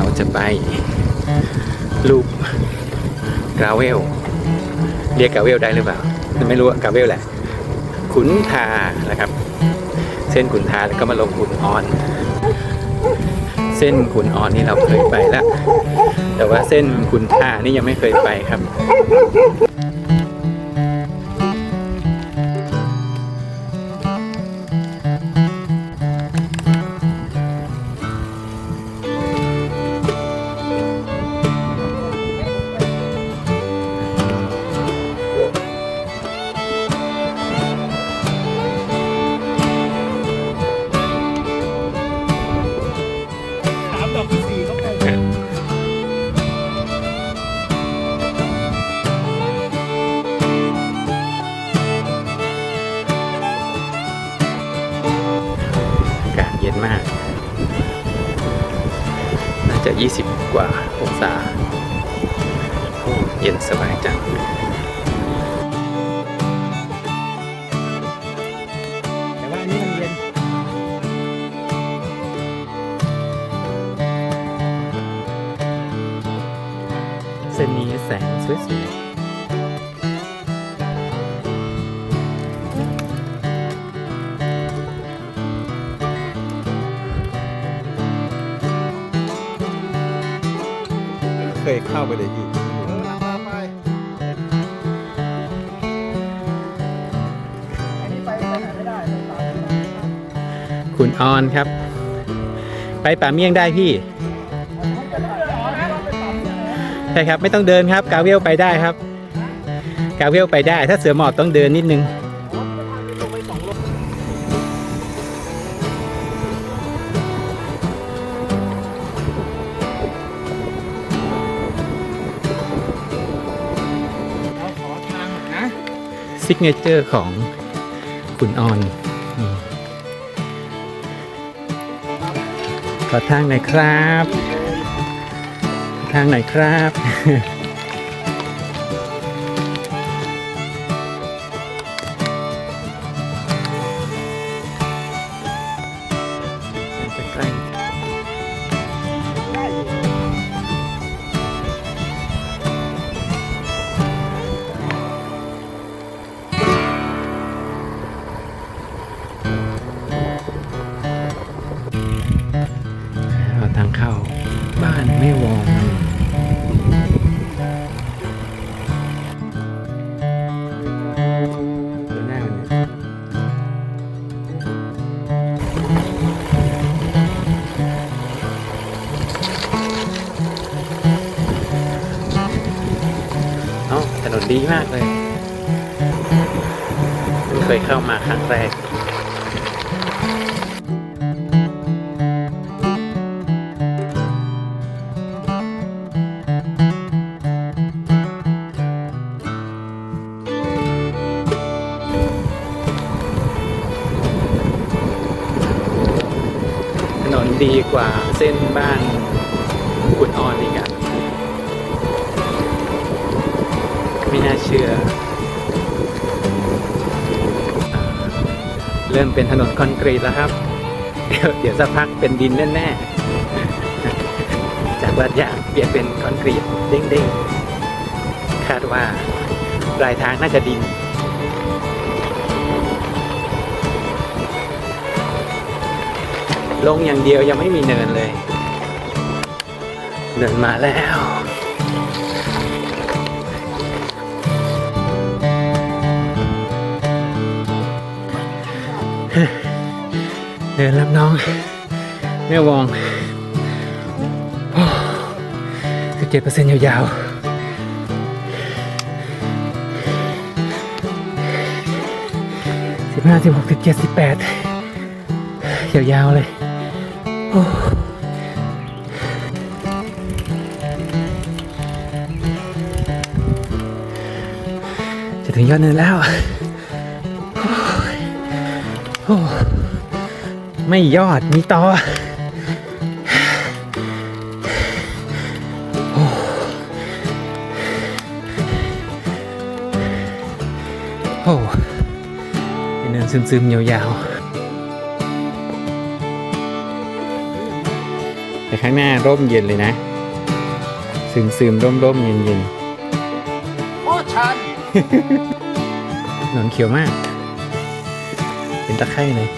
นี้เราจะไปลูกกราเวล เรียกกราเวลได้หรือเปล่า ไม่รู้อะกราเวลแหละ ขุนทานะครับ เส้นขุนทาแล้วก็มาลงขุนออน เส้นขุนออนนี่เราเคยไปแล้ว แต่ว่าเส้นขุนทานี่ยังไม่เคยไปครับ 20 กว่าองศาเย็นสบายจังแต่ว่านี่มันเย็น เส้นนี้แสงสวยๆ ตามที่นั่นคุณออนครับ ไปป่าเมี่ยงได้พี่ไปได้เหรอนะเราไปตามที่ไหนใช่ครับไม่ต้องเดินครับ กาเวลไปได้ครับ กาเวลไปได้ ถ้าเสือหมอบต้องเดินนิดนึงลง ซิกเนเจอร์ของคุณออนขอทางหน่อยครับ ทางหน่อยครับ บ้านแม่วองดูหน้ามันเนี่ยเอ้าถนนดีมากเลย เคยเข้ามาครั้งแรก ดีกว่าเส้นบ้านคุณออนอีกอะไม่น่าเชื่อ เริ่มเป็นถนนคอนกรีตแล้วครับ เดี๋ยวเดี๋ยวสักพักเป็นดินแน่ๆ จากลาดยางเปลี่ยนเป็นคอนกรีตเด้งๆ คาดว่าปลายทางน่าจะดิน ลงอย่างเดียวยังไม่มีเนินเลย เนินมาแล้วเดินรับน้องแม่วองสิบเจ็ดเปอร์เซ็นต์ยาวๆสิบห้าสิบหกสิบเจ็ดสิบแปดยาวๆเลย จะถึงยอดเนินแล้วโอ้ไม่ยอดมีต่อโอ้โอ้นเนินซึมๆยาวๆ ข้างหน้าร่มเย็นเลยนะซึมซึมร่มร่มเย็นเย็นโคตรชันถนนเขียวมาก เป็นตะไคร่เลย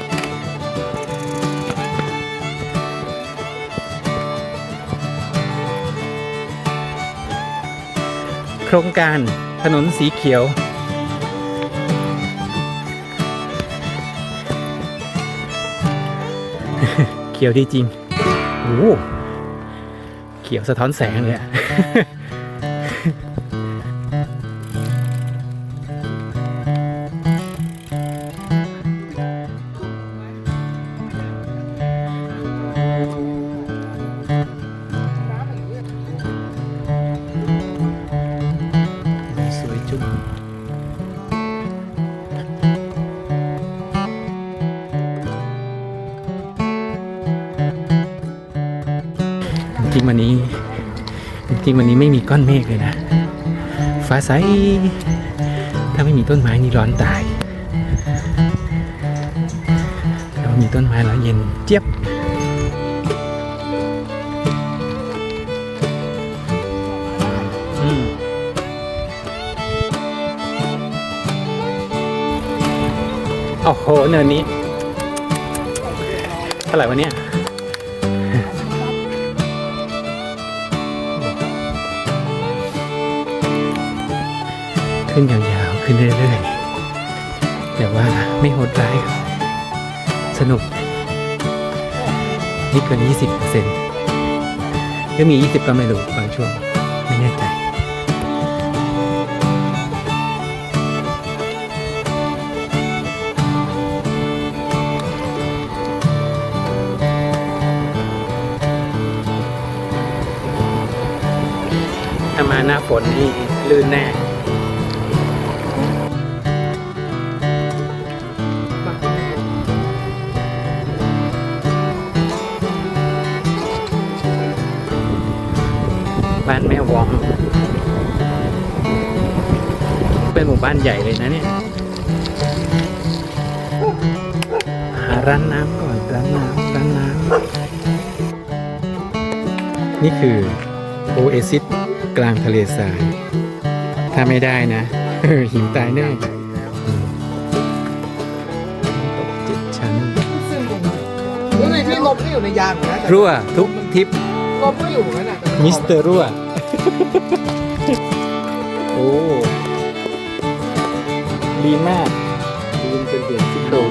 โครงการถนนสีเขียวเขียวดีจริง โอ้โหเขียวสะท้อนแสงเลยอะ วันนี้ จริงๆวันนี้ไม่มีก้อนเมฆเลยนะฟ้าใสถ้าไม่มีต้นไม้นี่ร้อนตายแต่ว่ามีต้นไม้แล้วเย็นเจี๊ยบอืมโอ้โหเนินนี้เท่าไหร่วะเนี่ย ขึ้นยาวๆ ขึ้นเรื่อยๆ แต่ว่าไม่โหดร้ายครับ สนุกนี่เกิน 20เปอร์เซ็นต์หรือมี 20 ก็ไม่รู้บางช่วง ไม่แน่ใจถ้ามาหน้าฝนนี่ลื่นแน่ บ้านแม่วองเป็นหมู่บ้านใหญ่เลยนะเนี่ย หาร้านน้ำก่อนร้านน้ำร้านน้ำนี่คือโอเอซิสกลางทะเลทราย ถ้าไม่ได้นะหิวตายแน่อืมตกเจ็ดชั้นดูสิพี่ลมก็อยู่ในยางเหมือนกันแต่ รั่วทุกทริปลม ก็อยู่เหมือนกันน่ะมิสเตอร์รั่ว โอ้ลีนมากลีนจนเดือดซิโครง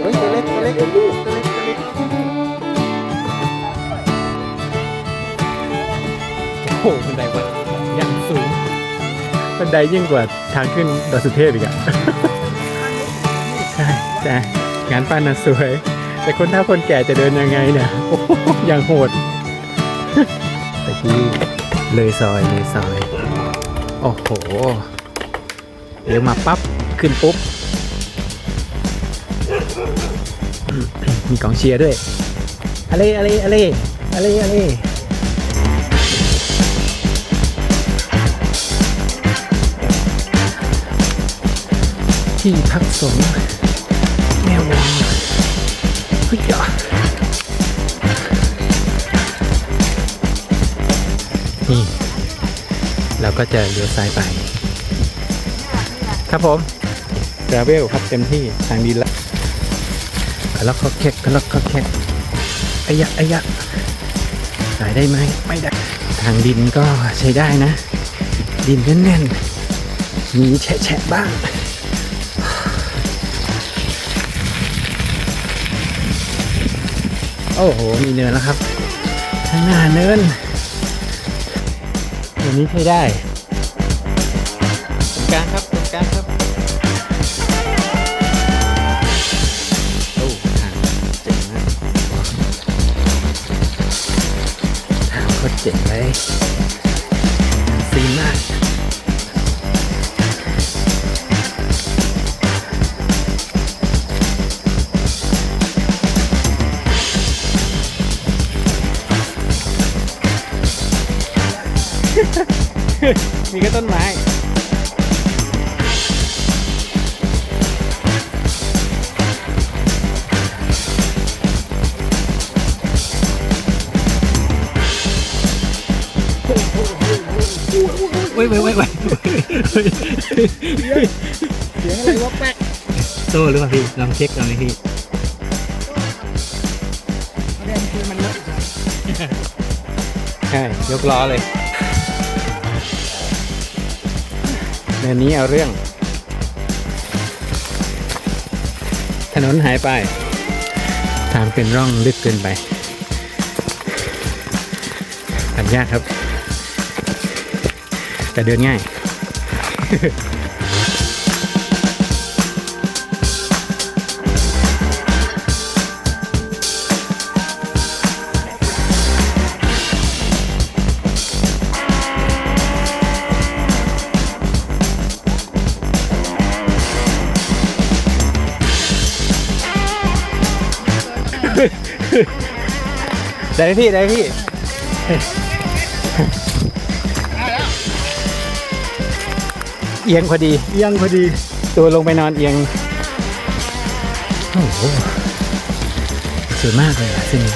เฮ้ยตัวเล็กตัวเล็กตัวเล็กตัวเล็กโอ้โหบันไดวัดอย่างสูงบันไดยิ่งกว่าทางขึ้นดอยสุเทพอีกอะใช่ใช่งานปั้นน่ะสวย แต่คนเฒ่าคนแก่จะเดินยังไงเนี่ยโอ้โหอย่างโหด ตะกี้เลยซอยเลยซอย โอ้โหเดี๋ยวมาปั๊บ ขึ้นปุ๊บ มีกองเชียร์ด้วย อะไรอะไรอะไรอะไรอะไรที่พักสงฆ์แมววังเฮ้ย นี่เราก็จะเลี้ยวซ้ายไป ครับผมกราเวลครับเต็มที่ทางดีละกระลอกก็แคกกระลอกก็แคกอายะอายะสายได้ไหมไม่ได้ ทางดินก็ใช้ได้นะ ดินแน่นๆมีแฉะๆบ้างโอ้โห มีเนินแล้วครับ ข้างหน้าเนิน วันนี้ใช้ได้ตรงกลางครับตรงกลางครับโอ้ทางเจ๋งมากทางก็เจ๋งเลยซีนมาก มีแค่ต้นไม้เว้ยเว้ยเว้ยเว้ยเสียงอะไรวะแป๊กโซ่หรือเปล่าพี่ลองเช็คลองดิพี่ประเด็นคือมันเลอะใช่ยกล้อเลย เดือนนี้เอาเรื่อง ถนนหายไป ทางเป็นร่องลึกเกินไปทำยากครับ แต่เดินง่าย ได้ไหมพี่ได้ไหมพี่เอียงพอดี เอียงพอดี ตัวลงไปนอนเอียง โอ้โหสวยมากเลยอะเส้นนี้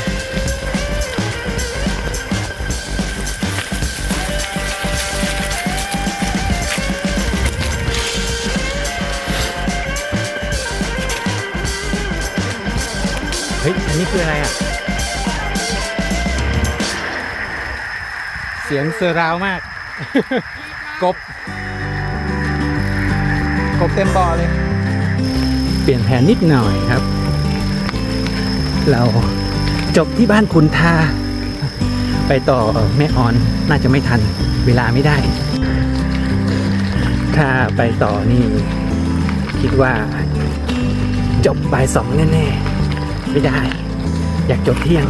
คืออะไรอะ เสียงเซอร์ราวมาก กบ กบเต็มบ่อเลย เปลี่ยนแผนนิดหน่อยครับ เราจบที่บ้านคุณทา ไปต่อแม่ออนน่าจะไม่ทันเวลาไม่ได้ ถ้าไปต่อนี่ คิดว่าจบบ่ายสองแน่ ๆ ไม่ได้ อยากจบเที่ยง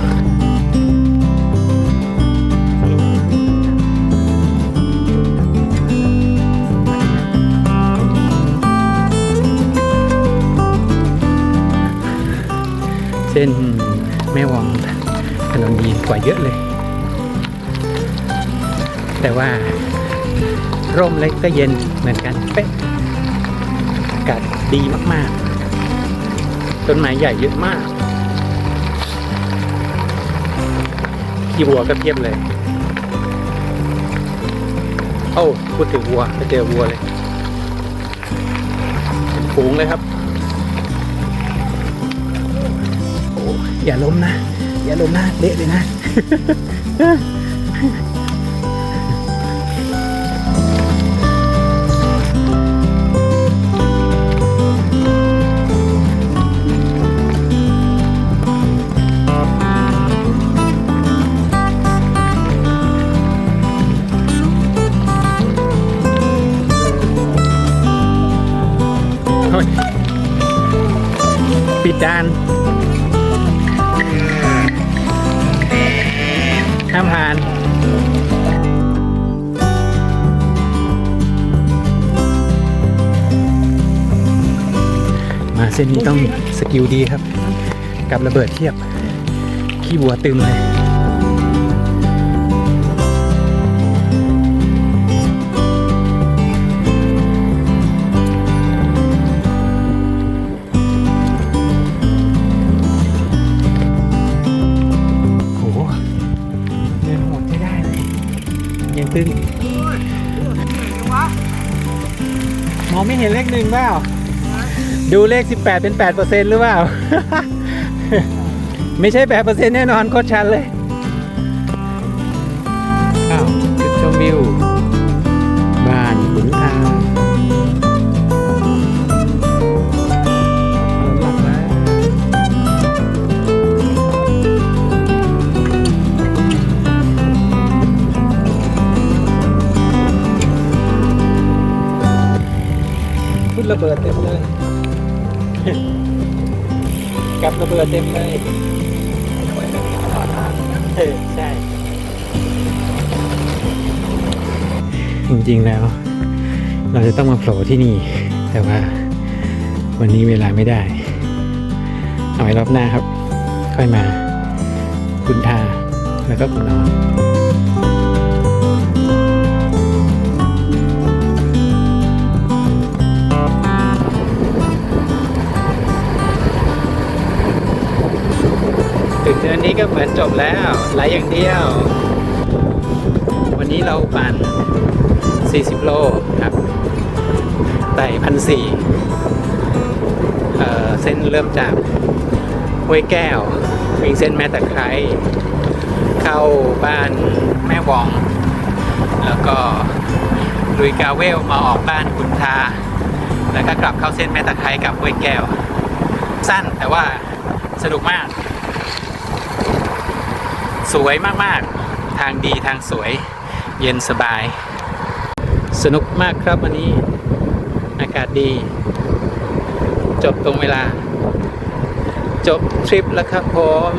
เส้นแม่วองถนนดีกว่าเยอะเลย แต่ว่าร่มเล็กก็เย็นเหมือนกันเป๊ะอากาศดีมาก ๆ ต้นไม้ใหญ่เยอะมาก ขี่วัวก็เพียบเลยโอ้าพูดถึงวัวไปเจอวัวเลยฝูงเลยครับ โอ้อย่าล้มนะ อย่าล้มนะเละเลยนะ ส้นนี้ต้องสกิลดีครับ กับระเบิดเทียบ ขี้บัวตึมเลยโหเดินโหดไม่ได้เลยยังตึงมองไม่เห็นเลขหนึ่งเปล่า ดูเลข 18 เป็น 8%หรือเปล่า ไม่ใช่ 8%แน่นอนโคตรชันเลยอ้าวจุดชมวิว บ้านขุนทางรักแล้วพุดระเบิดเต็มเลย กับระเบิดเต็มเลยเออใช่ จริงๆแล้ว เราจะต้องมาโผล่ที่นี่ แต่ว่าวันนี้เวลาไม่ได้ เอาไว้รอบหน้าครับ ค่อยมา คุณทาแล้วก็คุณนอน มือนจบแล้วไหลอย่างเดียว วันนี้เราปั่น 40 โลครับไต่พันสี่เส้นเริ่มจากห้วยแก้ว วิ่งเส้นแม่ตะไคร้เข้าบ้านแม่วอง แล้วก็ลุยกาเวลมาออกบ้านกุนทา แล้วก็กลับเข้าเส้นแม่ตะไคร้กับห้วยแก้ว สั้นแต่ว่าสนุกมาก สวยมากๆ ทางดีทางสวย เย็นสบาย สนุกมากครับวันนี้ อากาศดี จบตรงเวลา จบทริปแล้วครับผม